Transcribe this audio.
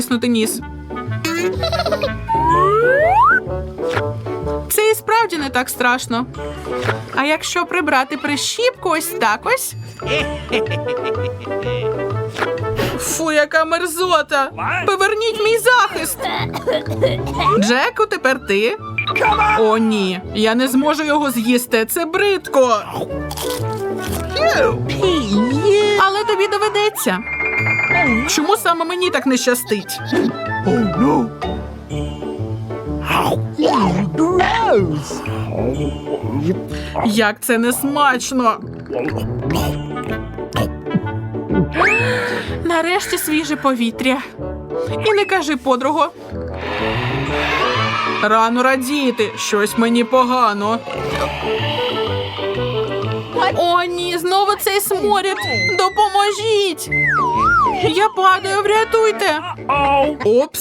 Тиснути ніс. Це і справді не так страшно. А якщо прибрати прищіпку ось так ось. Фу, яка мерзота! Поверніть мій захист! Джеку, тепер ти. О, ні, я не зможу його з'їсти. Це бридко. Але тобі доведеться. Чому саме мені так не щастить? Як це не смачно. Нарешті свіже повітря. І не кажи, подруго. Рано радіти, щось мені погано. О, ні, знову цей сморід. Допоможіть. Я падаю, врятуйте. Опс.